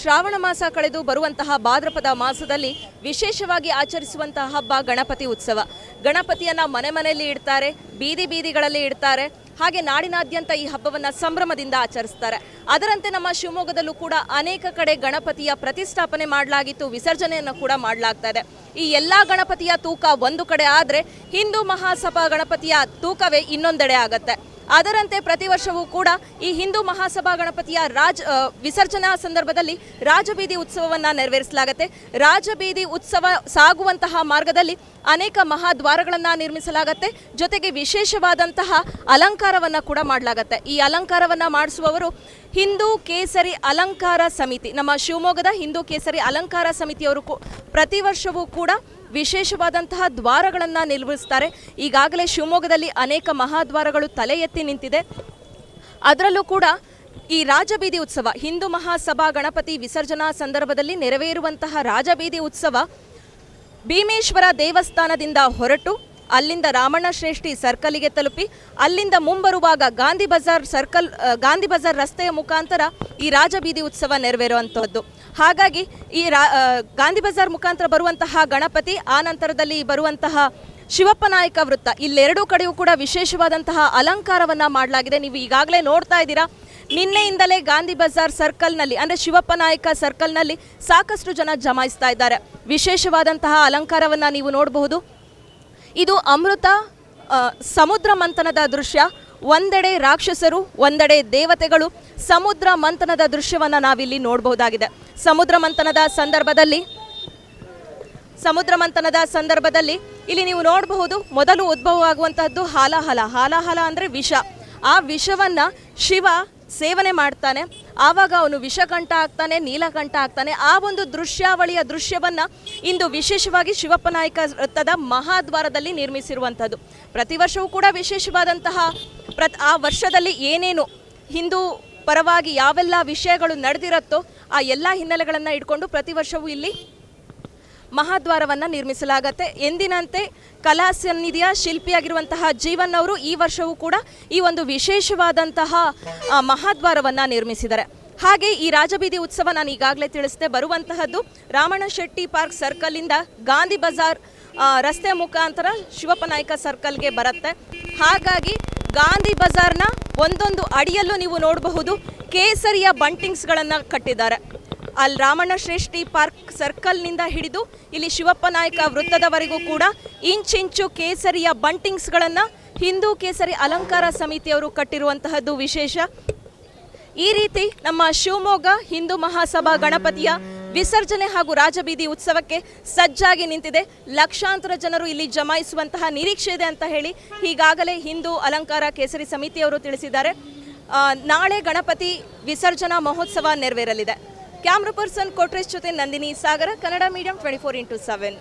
ಶ್ರಾವಣ ಮಾಸ ಕಳೆದು ಬರುವಂತಹ ಭಾದ್ರಪದ ಮಾಸದಲ್ಲಿ ವಿಶೇಷವಾಗಿ ಆಚರಿಸುವಂತಹ ಹಬ್ಬ ಗಣಪತಿ ಉತ್ಸವ. ಗಣಪತಿಯನ್ನ ಮನೆ ಮನೆಯಲ್ಲಿ ಇಡ್ತಾರೆ, ಬೀದಿ ಬೀದಿಗಳಲ್ಲಿ ಇಡ್ತಾರೆ, ಹಾಗೆ ನಾಡಿನಾದ್ಯಂತ ಈ ಹಬ್ಬವನ್ನು ಸಂಭ್ರಮದಿಂದ ಆಚರಿಸ್ತಾರೆ. ಅದರಂತೆ ನಮ್ಮ ಶಿವಮೊಗ್ಗದಲ್ಲೂ ಕೂಡ ಅನೇಕ ಕಡೆ ಗಣಪತಿಯ ಪ್ರತಿಷ್ಠಾಪನೆ ಮಾಡಲಾಗಿತ್ತು, ವಿಸರ್ಜನೆಯನ್ನು ಕೂಡ ಮಾಡಲಾಗ್ತಾ ಇದೆ. ಈ ಎಲ್ಲ ಗಣಪತಿಯ ತೂಕ ಒಂದು ಕಡೆ ಆದರೆ ಹಿಂದೂ ಮಹಾಸಭಾ ಗಣಪತಿಯ ತೂಕವೇ ಇನ್ನೊಂದೆಡೆ ಆಗತ್ತೆ. ಅದರಂತೆ ಪ್ರತಿ ವರ್ಷವೂ ಕೂಡ ಈ ಹಿಂದೂ ಮಹಾಸಭಾ ಗಣಪತಿಯ ರಾಜ ವಿಸರ್ಜನಾ ಸಂದರ್ಭದಲ್ಲಿ ರಾಜಬೀದಿ ಉತ್ಸವವನ್ನು ನೆರವೇರಿಸಲಾಗುತ್ತೆ. ರಾಜಬೀದಿ ಉತ್ಸವ ಸಾಗುವಂತಹ ಮಾರ್ಗದಲ್ಲಿ ಅನೇಕ ಮಹಾದ್ವಾರಗಳನ್ನು ನಿರ್ಮಿಸಲಾಗತ್ತೆ. ಜೊತೆಗೆ ವಿಶೇಷವಾದಂತಹ ಅಲಂಕಾರವನ್ನು ಕೂಡ ಮಾಡಲಾಗತ್ತೆ. ಈ ಅಲಂಕಾರವನ್ನು ಮಾಡಿಸುವವರು ಹಿಂದೂ ಕೇಸರಿ ಅಲಂಕಾರ ಸಮಿತಿ, ನಮ್ಮ ಶಿವಮೊಗ್ಗದ ಹಿಂದೂ ಕೇಸರಿ ಅಲಂಕಾರ ಸಮಿತಿಯವರು ಪ್ರತಿ ವರ್ಷವೂ ಕೂಡ ವಿಶೇಷವಾದಂತಹ ದ್ವಾರಗಳನ್ನು ನಿರ್ಮಿಸ್ತಾರೆ. ಈಗಾಗಲೇ ಶಿವಮೊಗ್ಗದಲ್ಲಿ ಅನೇಕ ಮಹಾದ್ವಾರಗಳು ತಲೆ ಎತ್ತಿ ನಿಂತಿದೆ. ಅದರಲ್ಲೂ ಕೂಡ ಈ ರಾಜಬೀದಿ ಉತ್ಸವ, ಹಿಂದೂ ಮಹಾಸಭಾ ಗಣಪತಿ ವಿಸರ್ಜನಾ ಸಂದರ್ಭದಲ್ಲಿ ನೆರವೇರುವಂತಹ ರಾಜಬೀದಿ ಉತ್ಸವ ಭೀಮೇಶ್ವರ ದೇವಸ್ಥಾನದಿಂದ ಹೊರಟು ಅಲ್ಲಿಂದ ರಾಮಣ್ಣ ಶ್ರೇಷ್ಠಿ ಸರ್ಕಲ್ಗೆ ತಲುಪಿ, ಅಲ್ಲಿಂದ ಮುಂಬರುವಾಗ ಗಾಂಧಿ ಬಜಾರ್ ಸರ್ಕಲ್ ಗಾಂಧಿ ಬಜಾರ್ ರಸ್ತೆಯ ಮುಖಾಂತರ ಈ ರಾಜಬೀದಿ ಉತ್ಸವ ನೆರವೇರುವಂತಹದ್ದು. ಹಾಗಾಗಿ ಈ ರಾ ಗಾಂಧಿ ಬಜಾರ್ ಮುಖಾಂತರ ಬರುವಂತಹ ಗಣಪತಿ, ಆ ನಂತರದಲ್ಲಿ ಬರುವಂತಹ ಶಿವಪ್ಪ ನಾಯಕ ವೃತ್ತ, ಇಲ್ಲೆರಡೂ ಕಡೆಯೂ ಕೂಡ ವಿಶೇಷವಾದಂತಹ ಅಲಂಕಾರವನ್ನ ಮಾಡಲಾಗಿದೆ. ನೀವು ಈಗಾಗಲೇ ನೋಡ್ತಾ ಇದ್ದೀರಾ, ನಿನ್ನೆಯಿಂದಲೇ ಗಾಂಧಿ ಬಜಾರ್ ಸರ್ಕಲ್ನಲ್ಲಿ, ಅಂದರೆ ಶಿವಪ್ಪ ನಾಯಕ ಸರ್ಕಲ್ನಲ್ಲಿ ಸಾಕಷ್ಟು ಜನ ಜಮಾಯಿಸ್ತಾ ಇದ್ದಾರೆ. ವಿಶೇಷವಾದಂತಹ ಅಲಂಕಾರವನ್ನು ನೀವು ನೋಡಬಹುದು. ಇದು ಅಮೃತ ಸಮುದ್ರ ಮಂಥನದ ದೃಶ್ಯ. ಒಂದೆಡೆ ರಾಕ್ಷಸರು, ಒಂದೆಡೆ ದೇವತೆಗಳು ಸಮುದ್ರ ಮಂಥನದ ದೃಶ್ಯವನ್ನು ನಾವಿಲ್ಲಿ ನೋಡಬಹುದಾಗಿದೆ. ಸಮುದ್ರ ಮಂಥನದ ಸಂದರ್ಭದಲ್ಲಿ, ಸಮುದ್ರ ಮಂಥನದ ಸಂದರ್ಭದಲ್ಲಿ ಇಲ್ಲಿ ನೀವು ನೋಡಬಹುದು ಮೊದಲು ಉದ್ಭವವಾಗುವಂತಹದ್ದು ಹಾಲಾಹಲ. ಹಾಲಾಹಲ ಅಂದರೆ ವಿಷ. ಆ ವಿಷವನ್ನು ಶಿವ ಸೇವನೆ ಮಾಡ್ತಾನೆ. ಆವಾಗ ಅವನು ವಿಷಕಂಠ ಆಗ್ತಾನೆ, ನೀಲಕಂಠ ಆಗ್ತಾನೆ. ಆ ಒಂದು ದೃಶ್ಯಾವಳಿಯ ದೃಶ್ಯವನ್ನು ಇಂದು ವಿಶೇಷವಾಗಿ ಶಿವಪ್ಪ ನಾಯಕ ವೃತ್ತದ ಮಹಾದ್ವಾರದಲ್ಲಿ ನಿರ್ಮಿಸಿರುವಂಥದ್ದು. ಪ್ರತಿ ವರ್ಷವೂ ಕೂಡ ವಿಶೇಷವಾದಂತಹ ಪ್ರತ್ ಆ ವರ್ಷದಲ್ಲಿ ಏನೇನು ಹಿಂದೂ ಪರವಾಗಿ ಯಾವೆಲ್ಲ ವಿಷಯಗಳು ನಡೆದಿರುತ್ತೋ, ಆ ಎಲ್ಲ ಹಿನ್ನೆಲೆಗಳನ್ನು ಇಟ್ಕೊಂಡು ಪ್ರತಿ ವರ್ಷವೂ ಇಲ್ಲಿ ಮಹಾದ್ವಾರವನ್ನು ನಿರ್ಮಿಸಲಾಗತ್ತೆ. ಎಂದಿನಂತೆ ಕಲಾ ಸನ್ನಿಧಿಯ ಶಿಲ್ಪಿಯಾಗಿರುವಂತಹ ಜೀವನ್ ಅವರು ಈ ವರ್ಷವೂ ಕೂಡ ಈ ಒಂದು ವಿಶೇಷವಾದಂತಹ ಮಹಾದ್ವಾರವನ್ನ ನಿರ್ಮಿಸಿದ್ದಾರೆ. ಹಾಗೆ ಈ ರಾಜಬೀದಿ ಉತ್ಸವ ನಾನು ಈಗಾಗಲೇ ತಿಳಿಸಿದೆ, ಬರುವಂತಹದ್ದು ರಾಮಣ್ಣ ಶೆಟ್ಟಿ ಪಾರ್ಕ್ ಸರ್ಕಲ್ಲಿಂದ ಗಾಂಧಿ ಬಜಾರ್ ರಸ್ತೆ ಮುಖಾಂತರ ಶಿವಪ್ಪ ನಾಯ್ಕ ಸರ್ಕಲ್ಗೆ ಬರುತ್ತೆ. ಹಾಗಾಗಿ ಗಾಂಧಿ ಬಜಾರ್ನ ಒಂದೊಂದು ಅಡಿಯಲ್ಲೂ ನೀವು ನೋಡಬಹುದು, ಕೇಸರಿಯ ಬಂಟಿಂಗ್ಸ್ಗಳನ್ನು ಕಟ್ಟಿದ್ದಾರೆ. ಅಲ್ಲಿ ರಾಮಣ್ಣ ಶ್ರೇಷ್ಠಿ ಪಾರ್ಕ್ ಸರ್ಕಲ್ನಿಂದ ಹಿಡಿದು ಇಲ್ಲಿ ಶಿವಪ್ಪ ನಾಯಕ ವೃತ್ತದವರೆಗೂ ಕೂಡ ಇಂಚಿಂಚು ಕೇಸರಿಯ ಬಂಟಿಂಗ್ಸ್ಗಳನ್ನು ಹಿಂದೂ ಕೇಸರಿ ಅಲಂಕಾರ ಸಮಿತಿಯವರು ಕಟ್ಟಿರುವಂತಹದ್ದು ವಿಶೇಷ. ಈ ರೀತಿ ನಮ್ಮ ಶಿವಮೊಗ್ಗ ಹಿಂದೂ ಮಹಾಸಭಾ ಗಣಪತಿಯ ವಿಸರ್ಜನೆ ಹಾಗೂ ರಾಜಬೀದಿ ಉತ್ಸವಕ್ಕೆ ಸಜ್ಜಾಗಿ ನಿಂತಿದೆ. ಲಕ್ಷಾಂತರ ಜನರು ಇಲ್ಲಿ ಜಮಾಯಿಸುವಂತಹ ನಿರೀಕ್ಷೆ ಇದೆ ಅಂತ ಹೇಳಿ ಈಗಾಗಲೇ ಹಿಂದೂ ಅಲಂಕಾರ ಕೇಸರಿ ಸಮಿತಿಯವರು ತಿಳಿಸಿದ್ದಾರೆ. ನಾಳೆ ಗಣಪತಿ ವಿಸರ್ಜನಾ ಮಹೋತ್ಸವ ನೆರವೇರಲಿದೆ. ಕ್ಯಾಮ್ರಾ ಪರ್ಸನ್ ಕೊಟ್ರೇಶ್ ಜೊತೆ Nandini Sagara Kannada medium twenty four into seven